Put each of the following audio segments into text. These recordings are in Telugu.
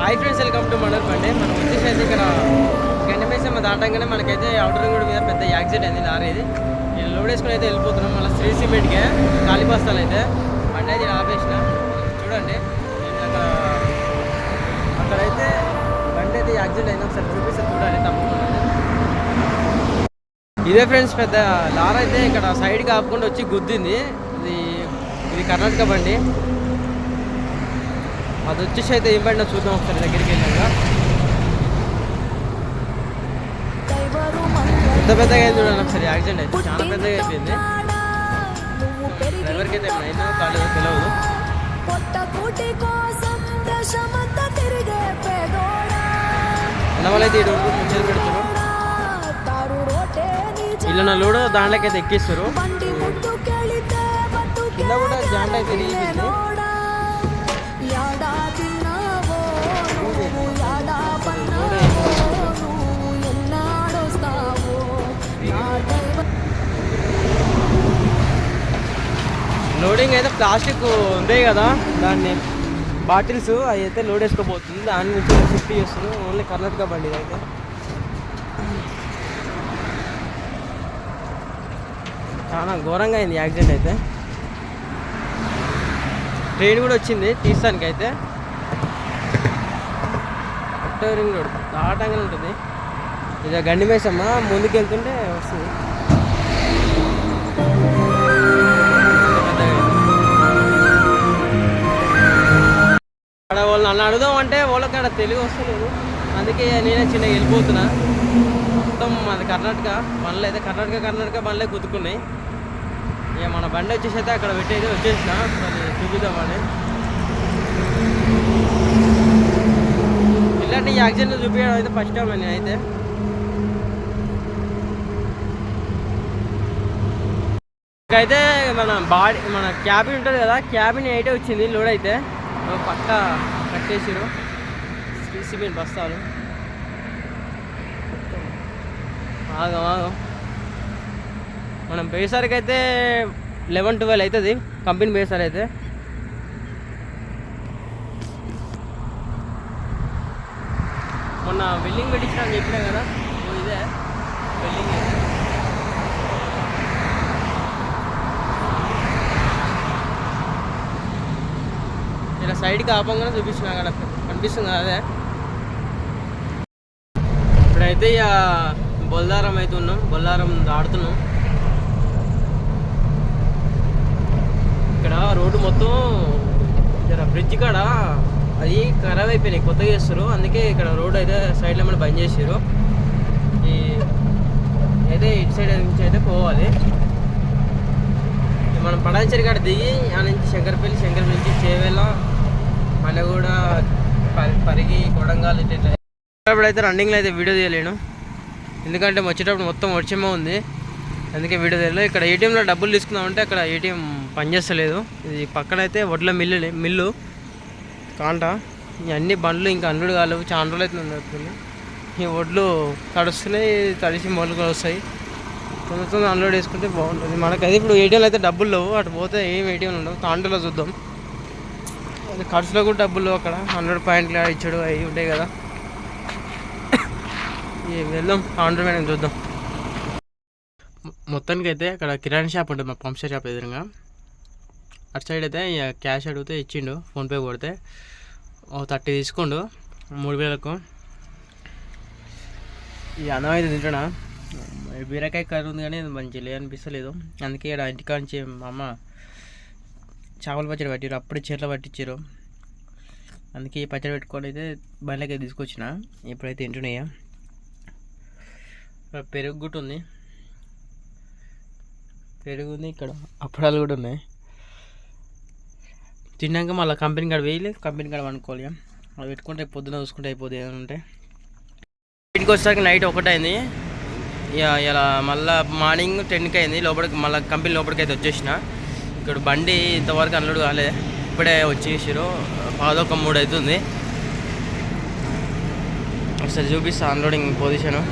హాయ్ ఫ్రెండ్స్ వెల్కమ్ టు మనర్ బండి మనం వచ్చేసి అయితే ఇక్కడ గంటమేసమ్మ దాటంగానే మనకైతే అవుటర్ రింగ్ రోడ్ మీద పెద్ద యాక్సిడెంట్ అయింది లారీ ఇది. నేను లోడ్ వేసుకుని అయితే వెళ్ళిపోతున్నాం మళ్ళీ శ్రీ సిమెంట్కే ఖాళీ బస్తాలు అయితే. బండి అయితే ఆపేసిన. చూడండి నేను అక్కడ అక్కడైతే బండి అయితే యాక్సిడెంట్ అయింది ఒకసారి చూపిస్తే చూడాలి తప్పకుండా. ఇదే ఫ్రెండ్స్ పెద్ద లారీ అయితే ఇక్కడ సైడ్కి ఆపుకుండా వచ్చి గుద్దింది. ఇది ఇది కర్ణాటక బండి. అది వచ్చేసి అయితే పడినా చూద్దాం ఒకసారి దగ్గరికి వెళ్ళాక పెద్ద పెద్దగా అయింది చూడండి ఒకసారి యాక్సిడెంట్ అయితే చాలా పెద్దగా అయిపోయింది. డ్రైవర్కి అయితే ఏమైనా కాలేదు తెలియదు ఈ ముచ్చలు పెడుతున్నారు. నా లోడు దాంట్లోకి అయితే ఎక్కిస్తారు. కింద కూడా జాండ అయితే విరిగిపోయింది లోడింగ్ అయితే ప్లాస్టిక్ ఉందే కదా దాన్ని బాటిల్స్ అవి అయితే లోడ్ వేసుకోబోతుంది దాని నుంచి షిఫ్ట్ చేస్తారు ఓన్లీ కర్ణాటక బండి అయితే. చాలా ఘోరంగా అయింది యాక్సిడెంట్ అయితే. ట్రైన్ కూడా వచ్చింది తీస్తానికి అయితే రింగ్ రోడ్ దాటంగా ఉంటుంది. ఇది గండి మేసమ్మ ముందుకు వెళ్తుంటే వస్తుంది. అక్కడ వాళ్ళని అలా అడుగుదాం అంటే వాళ్ళకి అక్కడ తెలుగు వస్తలేదు. అందుకే నేనే చిన్న వెళ్ళిపోతున్నా. మొత్తం అది కర్ణాటక బండ్లు అయితే కర్ణాటక కర్ణాటక బండ్లే గుద్దుకున్నాయి. ఇక మన బండి వచ్చేసి అయితే అక్కడ పెట్టేది వచ్చేసిన. చూపిద్దామని ఇలాంటి యాక్సిడెంట్ చూపించడం అయితే ఫస్ట్ టైం అని అయితే. అయితే మన బాడీ మన క్యాబిన్ ఉంటుంది కదా క్యాబిన్ అయితే వచ్చింది లోడ్ అయితే. పక్క కట్టేసారు సిమెంట్ బస్తాలు. ఆగం ఆగం. మనం పోయేసరికి అయితే లెవెన్ ట్వెల్వ్ అవుతుంది కంపెనీ పోయేసరికి అయితే. మొన్న వెల్డింగ్ పెట్టించిన చెప్పినా కదా? ఇదే. వెల్డింగ్ ఇలా సైడ్కి ఆపంగానే చూపిస్తున్నా అక్కడ. కనిపిస్తుంది అదే. ఇప్పుడైతే ఇక బొల్లారం అయితే ఉన్నాం. బొల్లారం దాడుతున్నాం ఇక్కడ రోడ్డు మొత్తం జర బ్రిడ్జ్ కాడ అది ఖరాబ్ అయిపోయినాయి కొత్తగా చేస్తారు అందుకే ఇక్కడ రోడ్ అయితే సైడ్లో మనం బంద్ చేసారు ఈ అయితే ఇటు సైడ్ నుంచి అయితే పోవాలి. మనం పడాంచరి కాడ దిగి ఆ నుంచి శంకరపల్లి శంకరపల్లి నుంచి చేవేళ మళ్ళీ కూడా పరిగి కొడంగాల్ ఇట్లా అయితే రన్నింగ్లో అయితే వీడియో తీయలేను. ఎందుకంటే వచ్చేటప్పుడు మొత్తం వర్షమే ఉంది. అందుకే వీడియో తీయలేదు. ఇక్కడ ఏటీఎంలో డబ్బులు తీసుకుందామంటే అక్కడ ఏటీఎం పనిచేస్తలేదు. ఇది పక్కన అయితే వడ్ల మిల్లు మిల్లు. కాంట. అన్ని బండ్లు ఇంకా అన్నుడు కాలేవు. చాలా రోజులు అయితే ఉన్నాయి ఈ వడ్లు తడుస్తున్నాయి తడిసి మొలకలు వస్తాయి. తొందర తొందర అన్లోడ్ చేసుకుంటే బాగుంటుంది. మనకైతే ఇప్పుడు ఏటీఎంలు అయితే డబ్బులు లేవు. అటు పోతే ఏం ఏటీఎం ఉండవు. తాండలో చూద్దాం. అది ఖర్చులో కూడా డబ్బులు లేవు అక్కడ. హండ్రెడ్ పాయింట్లు ఇచ్చాడు అవి ఉంటాయి కదా. ఈ వెళ్దాం. తాండ్ర మేడం చూద్దాం. మొత్తానికి అయితే అక్కడ కిరాణా షాప్ ఉంటుంది మా పంప్ షాప్ ఎదురుగా. అటు సైడ్ అయితే ఇక క్యాష్ అడిగితే ఇచ్చిండు ఫోన్పే కొడితే. ఓ థర్టీ తీసుకోండు మూడు వేలకు. ఈ అన్నం అయితే తింటున్నా. బీరకాయ కర్రీ ఉంది కానీ మంచి లే అనిపిస్తలేదు. అందుకే ఇక్కడ ఇంటికాడ నుంచి మా అమ్మ చేపల పచ్చడి పట్టిరు అప్పుడే చీరలు పట్టించారు అందుకే ఈ పచ్చడి పెట్టుకొని అయితే బండ్లకి తీసుకొచ్చిన. ఇప్పుడైతే తింటున్నాయా పెరుగు గుట్టు ఉంది. పెరుగు ఉంది ఇక్కడ అప్పడాలు కూడా ఉన్నాయి. తిన్నాక మళ్ళీ కంపెనీ కాడ వేయలే కంపెనీ కాడ వండుకోవాలి అవి పెట్టుకుంటే పొద్దున చూసుకుంటే అయిపోతుంది ఏమంటే ఉంటే. ఇంటికి వచ్చేసరికి నైట్ ఒకటైంది. ఇక ఇలా మళ్ళీ మార్నింగ్ టెన్కి అయింది. లోపలికి మళ్ళీ కంపెనీ లోపలికి అయితే వచ్చేసిన. ఇక్కడ బండి ఇంతవరకు అన్లోడ్ కాలేదు ఇప్పుడే వచ్చేసారు పాదొక మూడు అవుతుంది. ఒకసారి చూపిస్తా అన్లోడింగ్ పొజిషను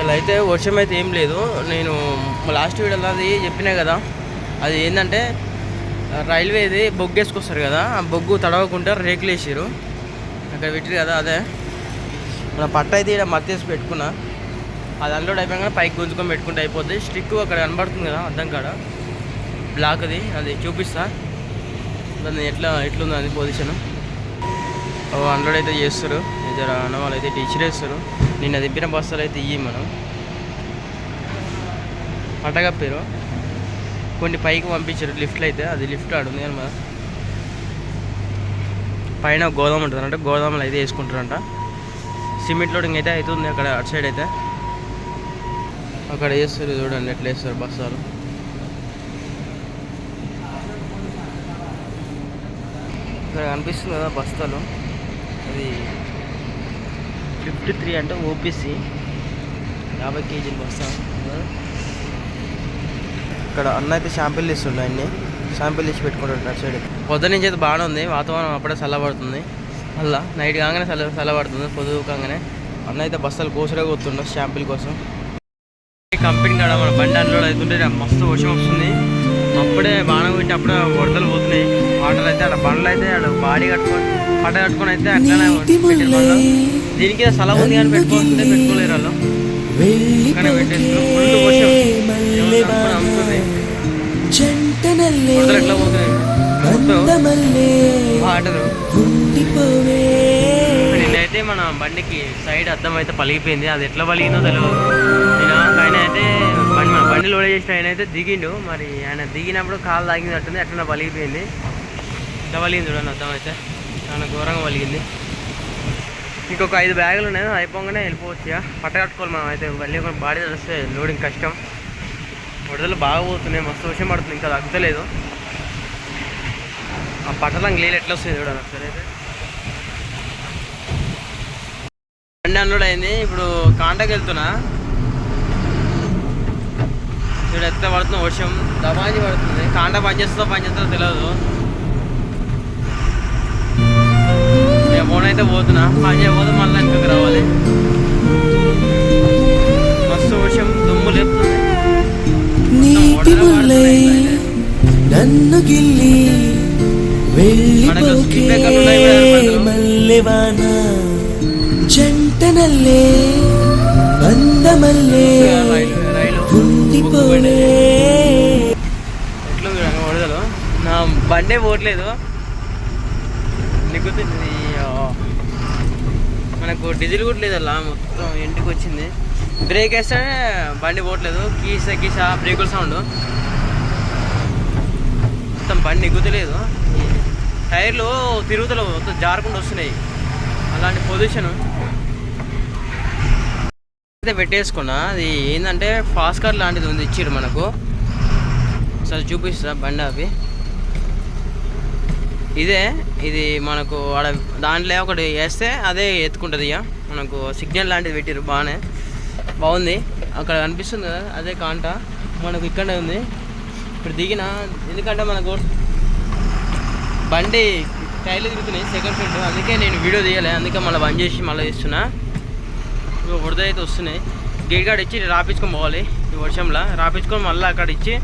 ఇలా అయితే వర్షం అయితే ఏం లేదు. నేను లాస్ట్ వీడియోలో అది చెప్పినా కదా. అది ఏంటంటే రైల్వేది బొగ్గు వేసుకొస్తారు కదా ఆ బొగ్గు తడవకుండా రేకులు వేసారు అక్కడ పెట్టారు కదా అదే. మన పట్ట అయితే ఇక్కడ మత్తేసి పెట్టుకున్నా. అది అన్లోడ్ అయిపోయాక పైకి గుంజుకొని పెట్టుకుంటే అయిపోద్ది. స్టిక్ అక్కడ కనబడుతుంది కదా అర్థం కాడ. బ్లాక్ అది అది చూపిస్తా. దాన్ని ఎట్లా ఎట్లుందో అది పొజిషన్ అన్లోడ్ అయితే చేస్తారు. ఇద్దరు అన్న వాళ్ళు అయితే టీచర్ వేస్తారు. నిన్న దింపిన బస్తాలు అయితే ఇవి మనం. పట్టగప్పారు కొన్ని పైకి పంపించారు లిఫ్ట్లు అయితే. అది లిఫ్ట్ ఆడుంది మనం పైన గోదాం ఉంటుంది అంటే గోదాములు అయితే వేసుకుంటారంట. సిమెంట్ లోడింగ్ అయితే అవుతుంది అక్కడ అటు సైడ్ అయితే. అక్కడ వేస్తారు చూడండి ఎట్లా వేస్తారు బస్సాలు ఇక్కడ కనిపిస్తుంది కదా బస్తాలు. అది ఫిఫ్టీ త్రీ అంటే ఓపీసీ యాభై కేజీల బస్తా ఇక్కడ అన్న అయితే షాంపిల్ ఇస్తుండే అన్ని షాంపిల్ ఇచ్చి పెట్టుకుంటాడు అటు సైడ్. పొద్దు నుంచి అయితే బాగానే ఉంది. వాతావరణం అప్పుడే చల్లబడుతుంది. మళ్ళా నైట్ కాగానే చల్ల చల్లబడుతుంది. పొద్దు కాగానే అన్న అయితే బస్తాలు కోసరే కొత్తుండ షాంపిల్ కోసం. ఈ కంపెనీ కాడ మన బండి అన్లోడ్ అవుతుంటే మస్తు వర్షం వస్తుంది. అప్పుడే బాణం కొట్టి అప్పుడే వరదలు పోతున్నాయి. వాటర్ అయితే అక్కడ బండ్లు అయితే అక్కడ బాడీ కట్టుకొని పట్ట కట్టుకొని అయితే అట్లనే. దీనికి స్థలం ఉంది కానీ పెట్టుకోలేరు వాళ్ళు. కానీ పెట్టేస్తారు ఫుల్ వర్షం ఏమన్నా అనుకుని అమ్ముతుంది జంటనల్లే. వరదలు ఎట్లా పోతున్నాయి వాటర్. నిన్నైతే మన బండికి సైడ్ అద్దం అయితే పలిగిపోయింది. అది ఎట్లా పలిగిందో తెలియదు నేను ఆయన అయితే బండి మన బండి లోడ్ చేసిన ఆయన అయితే దిగిండు. మరి ఆయన దిగినప్పుడు కాలు తాగినట్టుంది అట్లా పలిగిపోయింది. ఇట్లా పలిగింది చూడండి అద్దం అయితే చాలా ఘోరంగా పలిగింది. ఇంకొక ఐదు బ్యాగులు ఉన్నాయి. అయిపోగానే వెళ్ళిపోవచ్చు ఇక పట్ట కట్టుకోవాలి మనం అయితే. మళ్ళీ కొన్ని బాడీ తెలిస్తే లోడింగ్ కష్టం. వడదలు బాగా పోతున్నాయి. మస్తు విషయం పడుతుంది. ఇంకా తగ్గుతలేదు. ఆ పట్టలం నీళ్ళు ఎట్లా వస్తుంది చూడండి ఒకసారి అయితే. బండి అన్లోడ్ అయింది. ఇప్పుడు కాంటాకి వెళ్తున్నా. ఇక్కడ ఎత్త పడుతుంది వర్షం. దబాజీ పడుతుంది. కాంట పనిచేస్తుందో పనిచేస్తుందో తెలియదు. ఫోన్ అయితే పోతున్నా పని చేయకపోతే మళ్ళీ వెనకకి రావాలి. మస్తు వర్షం దుమ్ము లేపుతుంది. నీటి ముల్లై నన్ను గిల్లి వెళ్ళిపోకే. మల్లెవాన. జంటనల్లే ఎట్లుంది నా బండే పోవట్లేదు. నిగ్గుతుంది మనకు డీజిల్ కూడా లేదు అలా మొత్తం ఇంటికి వచ్చింది. బ్రేక్ వేస్తే బండి పోవట్లేదు. కీస కీస బ్రేకుల సౌండ్ మొత్తం బండి ఎగ్గుతలేదు టైర్లు తిరుగుతలేవు మొత్తం జారకుండా వస్తున్నాయి. అలాంటి పొజిషన్ అయితే పెట్టేసుకున్నా అది ఏంటంటే ఫాస్ట్ కార్ లాంటిది ఉంది ఇచ్చిర్రు మనకు. సరే చూపిస్తా బండి అవి. ఇదే ఇది మనకు ఆడ దాంట్లో ఒకటి వేస్తే అదే ఎత్తుకుంటుంది ఇక. మనకు సిగ్నల్ లాంటిది పెట్టిరు బాగానే బాగుంది. అక్కడ కనిపిస్తుంది కదా అదే కాంట. మనకు ఇక్కడే ఉంది. ఇప్పుడు దిగిన ఎందుకంటే మనకు బండి టైర్లు తిరుగుతున్నాయి సెకండ్ ఫ్రంట్ అందుకే నేను వీడియో తీయలే అందుకే మళ్ళీ బంద్ చేసి మళ్ళీ ఇస్తున్నా ఇక వరద అయితే వస్తున్నాయి. గేట్ కాడ ఇచ్చి రాపించుకొని పోవాలి ఈ వర్షంలో. రాపించుకొని మళ్ళీ అక్కడ ఇచ్చి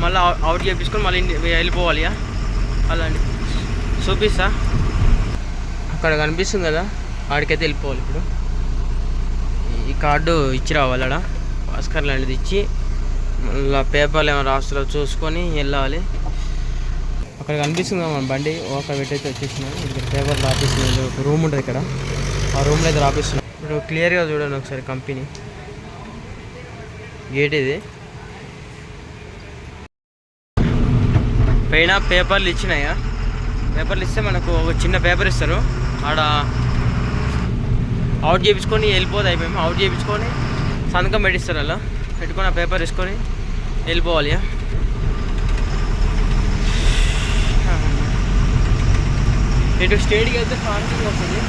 మళ్ళీ అవుట్ చేపించుకొని మళ్ళీ ఇంటి- వెళ్ళిపోవాలి ఇక. అలాంటి చూపిస్తా. అక్కడ కనిపిస్తుంది కదా ఆడికైతే వెళ్ళిపోవాలి ఇప్పుడు. ఈ- కార్డు ఇచ్చి రావాలడా? భాస్కర్ లాంటిది ఇచ్చి మళ్ళీ పేపర్లు ఏమైనా రాస్తారో చూసుకొని వెళ్ళాలి. అక్కడ కనిపిస్తుంది కదా మన బండి? ఒక పెట్టయితే వచ్చేసిన ఇక్కడ పేపర్ రాపిస్తుంది. ఒక రూమ్ ఉంటుంది ఇక్కడ. ఆ రూమ్లో అయితే రాపిస్తున్నాం ఇప్పుడు క్లియర్గా చూడండి ఒకసారి కంపెనీ. గేట్ ఇది. పైన పేపర్లు ఇచ్చినాయా? పేపర్లు ఇస్తే మనకు ఒక చిన్న పేపర్ ఇస్తారు. ఆడ అవుట్ చేయించుకొని వెళ్ళిపోదు అయిపోయాము అవుట్ చేయించుకొని సంతకం పెట్టిస్తారు అలా. పెట్టుకొని ఆ పేపర్ వేసుకొని వెళ్ళిపోవాలి ఇటు స్టేట్కి వెళ్తే పార్కింగ్ వస్తుంది.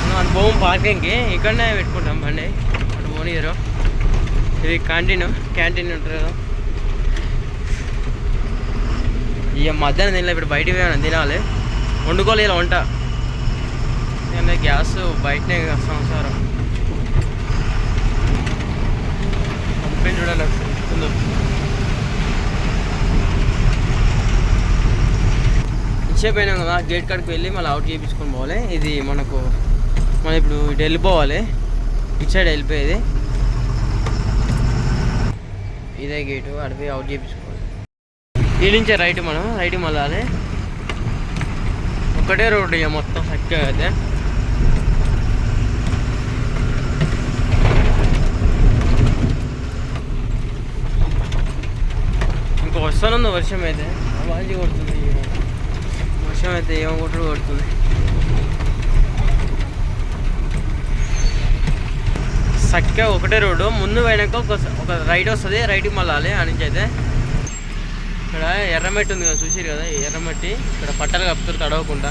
మనం అటు పోము పార్కింగ్కి ఇక్కడనే పెట్టుకుంటాం బండి. అటు పోనీయరు. ఇది క్యాంటీన్ క్యాంటీన్ ఉంటుంది కదా. ఇక మధ్యాహ్నం తినలే ఇప్పుడు బయట పోయాను తినాలి. వండుకోలేదు వంట. నేను గ్యాస్ బయటనే సంసారం. కంపెనీ చూడాలి ఇచ్చేపోయినాం కదా గేట్ కాడికి వెళ్ళి మళ్ళీ అవుట్ చేయించుకొని పోవాలి. ఇది మనకు మనం ఇప్పుడు ఇటు వెళ్ళిపోవాలి. ఇటు సైడ్ వెళ్ళిపోయేది. ఇదే గేటు అడిపోయి అవుట్ చేయించుకో ఈ నుంచే రైట్ మనం రైట్ మళ్ళీ ఒకటే రోడ్డు ఇక మొత్తం చక్కగా అయితే. ఇంకా వస్తానుంది వర్షం అయితే. బాగా కొడుతుంది. వర్షం అయితే ఏమో కొట్టుడు కొడుతుంది. చక్కగా ఒకటే రోడ్డు. ముందు పోయినాక ఒక ఒక రైట్ వస్తుంది రైట్కి మళ్ళాలి. ఆ నుంచి అయితే. ఇక్కడ ఎర్రమట్టి ఉంది కదా చూసారు కదా ఎర్రమట్టి? ఇక్కడ పట్టలు కప్పుతారు తడవకుండా.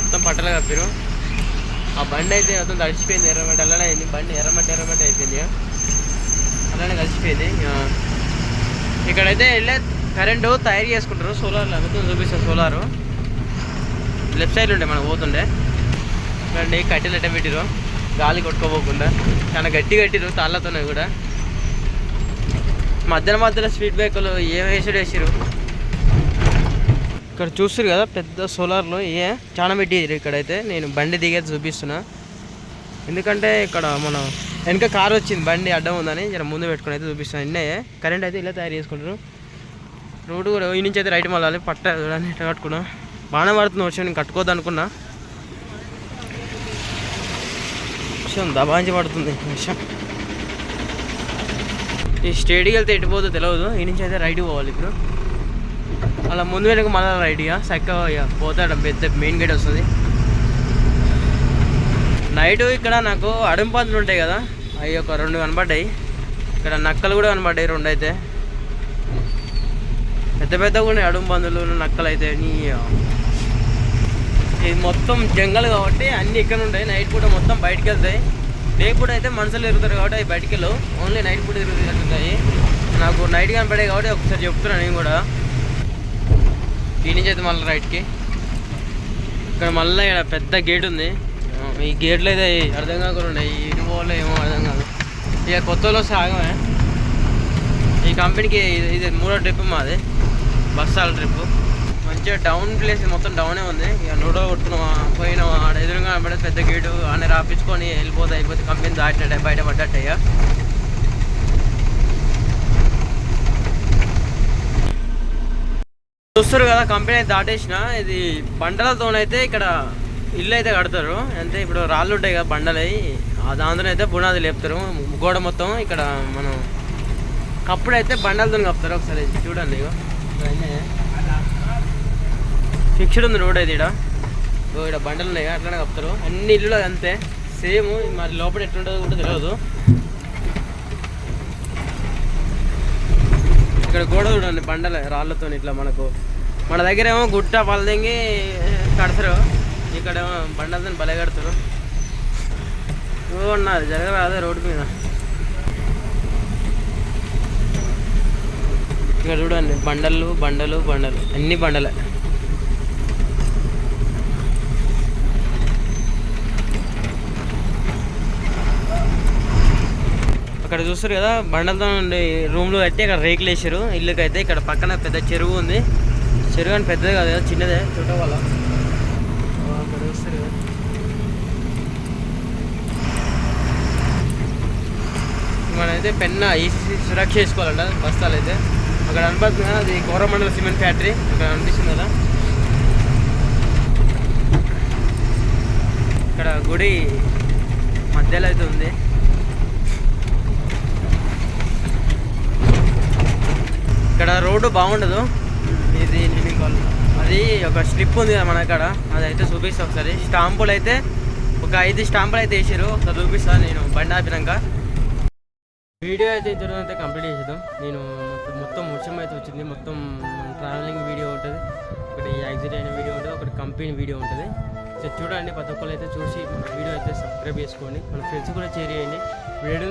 మొత్తం పట్టలు కప్పారు ఆ బండి అయితే మొత్తం తడిచిపోయింది ఎర్రమట్టి. అలానే అయింది. బండి ఎర్రమట్టి ఎర్రమట్టి అయిపోయింది అలానే కలిసిపోయింది ఇక్కడైతే వెళ్ళే కరెంటు తయారు చేసుకుంటారు. సోలార్ మొత్తం చూపిస్తారు సోలారు. లెఫ్ట్ సైడ్ ఉండే మనం పోతుండే. ఇక్కడ కట్టెలు ఎట్ట పెట్టిరు గాలి కొట్టుకోపోకుండా. చాలా గట్టి కట్టిరు తాళ్ళతోనే కూడా. మధ్యన మధ్యలో స్పీడ్ బ్రేకులు ఏం వేసుడు వేసిరు ఇక్కడ చూస్తారు కదా పెద్ద సోలార్లు ఏ చాలా పెట్టిరు ఇక్కడైతే. నేను బండి దిగేది చూపిస్తున్నా. ఎందుకంటే ఇక్కడ మన వెనక కారు వచ్చింది బండి అడ్డం ఉందని జర ముందు పెట్టుకుని అయితే చూపిస్తున్నాను ఎన్నే కరెంట్ అయితే ఇలా తయారు చేసుకుంటారు రోడ్డు కూడా ఈ నుంచి అయితే రైట్ మళ్ళాలి. పట్ట చూడండి ఇట్లా కట్టుకున్నా. బాగానే పడుతుంది వర్షం నేను కట్టుకోవద్దు అనుకున్నా. వర్షం దబాంచి పడుతుంది వర్షం. ఈ స్టేడికి వెళ్తే ఎటు పోతుందో తెలియదు ఈ నుంచి అయితే రైట్ పోవాలి ఇప్పుడు. అలా ముందు వెనక మళ్ళీ రైట్గా చక్కగా ఇక. పోతాడు. పెద్ద మెయిన్ గేట్ వస్తుంది. నైట్ ఇక్కడ నాకు అడుం పందులు ఉంటాయి కదా. అవి ఒక రెండు కనబడ్డాయి. ఇక్కడ నక్కలు కూడా కనబడ్డాయి రెండు అయితే. పెద్ద పెద్దగా ఉన్నాయి అడుం పందులు నక్కలు అయితే. నీ ఇది మొత్తం జంగల్ కాబట్టి అన్ని ఇక్కడ ఉంటాయి. నైట్ కూడా మొత్తం బయటకు వెళ్తాయి. డే పూట అయితే మనుషులు తిరుగుతారు కాబట్టి అవి బయటికి వెళ్ళవు. ఓన్లీ నైట్ పూట తిరుగుతాయి నాకు నైట్ కనపడే కాబట్టి ఒకసారి చెప్తున్నాను నేను కూడా. ఈ నుంచి అయితే మళ్ళీ రైట్కి ఇక్కడ మళ్ళీ ఇక్కడ పెద్ద గేట్ ఉంది. ఈ గేట్లు అయితే అర్థం కాకుండా ఉన్నాయి ఇటు పోలే ఏమో అర్థం కాదు. ఇక కొత్త వాళ్ళు సాగమే. ఈ కంపెనీకి ఇది ఇది మూడో ట్రిప్ మాది. బస్సాల ట్రిప్ మంచిగా డౌన్ ప్లేస్ మొత్తం డౌనే ఉంది. ఇక నూడో కొట్టుకున్నామా పోయినామా ఆడ ఎదురుగా పడే పెద్ద గేటు ఆడ రాపించుకొని వెళ్ళిపోతే అయిపోతే కంపెనీ దాటినట్టే బయట పడ్డట్టయ్యా ఇక. చూస్తారు కదా కంపెనీ అయితే దాటేసిన. ఇది బండలతోనైతే ఇక్కడ ఇల్లు అయితే కడతారు. అంటే ఇప్పుడు రాళ్ళు ఉంటాయి కదా బండలై. అవి దాంతో అయితే బునాది లేపుతారు. గోడ మొత్తం ఇక్కడ మనం కప్పుడు అయితే బండలతో కప్పుతారు ఒకసారి. చూడండి ఇగో. ఫిక్స్డ్ ఉంది రోడ్ అయితే ఇక్కడ ఇక్కడ బండలు ఉన్నాయి అట్లానే అట్లనే అన్ని ఇల్లు అంతే. సేమ్ మరి లోపల ఎట్లుంటుందో కూడా తెలియదు ఇక్కడ గోడ చూడండి బండలు రాళ్ళతో ఇట్లా మనకు. మన దగ్గర ఏమో గుట్ట పలదంగి కడతారు. ఇక్కడ ఏమో బండలతో బలే కడతారు. ఓ జరగరాదే రోడ్డు మీద. ఇక్కడ చూడండి బండలు బండలు బండలు. అన్ని బండలే. ఇక్కడ చూస్తారు కదా బండలతో ఉండే రూమ్లో అయితే ఇక్కడ రేకులు వేసారు ఇల్లుకి అయితే ఇక్కడ పక్కన పెద్ద చెరువు ఉంది. చెరువు అని పెద్దది కాదు కదా చిన్నదే చుట్ట వల్ల అక్కడ చూస్తారు కదా. మనమైతే పెన్న ఈసీ సురక్ష చేసుకోవాలంట బస్తాలు అయితే. అక్కడ అనిపిస్తుంది కదా అది కోరమండల సిమెంట్ ఫ్యాక్టరీ అక్కడ అనిపిస్తుంది కదా. ఇక్కడ గుడి మధ్యలో అయితే ఉంది. ఇక్కడ రోడ్డు బాగుండదు. ఇది అది ఒక స్ట్రిప్ ఉంది కదా మన కాడ. అది అయితే చూపిస్తా ఒకసారి. స్టాంపులు అయితే ఒక ఐదు స్టాంపులు అయితే వేసారు ఒకసారి చూపిస్తా నేను బండి ఆపినాక. వీడియో అయితే ఇద్దరు అయితే కంప్లీట్ చేసేద్దాం. నేను మొత్తం- మొత్తం వర్షం అయితే వచ్చింది. మొత్తం ట్రావెలింగ్ వీడియో ఉంటుంది. ఒకటి యాక్సిడెంట్ అయిన వీడియో ఉంటుంది. ఒకటి కంపెనీ వీడియో ఉంటుంది. సో చూడండి ప్రతి ఒక్కరు అయితే చూసి మన వీడియో అయితే సబ్స్క్రైబ్ చేసుకోండి. మన ఫ్రెండ్స్ కూడా షేర్ చేయండి.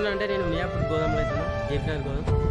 అంటే నేను మియాపూర్ గోదాంలో అవుతాను జేపీఆర్ గోదాం.